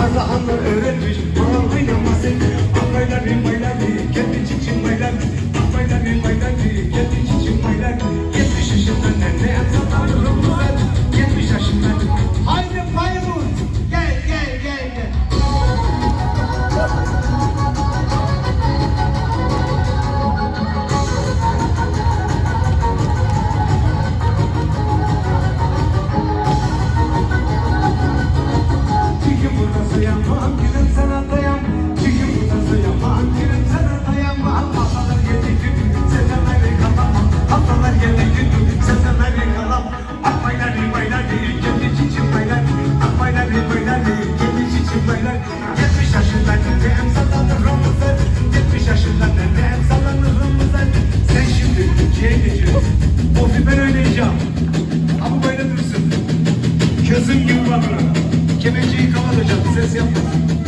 Ardahan'dan öğrenmiş sayamam, gülüm sana dayam. Çünkü burada sayamam, gülüm sana dayamam. Haftalar geldi gün, seneler kalamam. Haftalar geldi gün, seneler kalam. Akbaylar bir baylar değil, kendi çiçin baylar. Akbaylar bir baylar değil, kendi çiçin baylar. Yetmiş yaşında dedem sallanır omuzlar. Yetmiş yaşında dedem sallanır omuzlar. Sen şimdi ikiye geçiyorsun. O ben oynayacağım. Ama böyle dursun. Közüm gibi bak bana. Kemenceyi kapatacağım, ses yapma.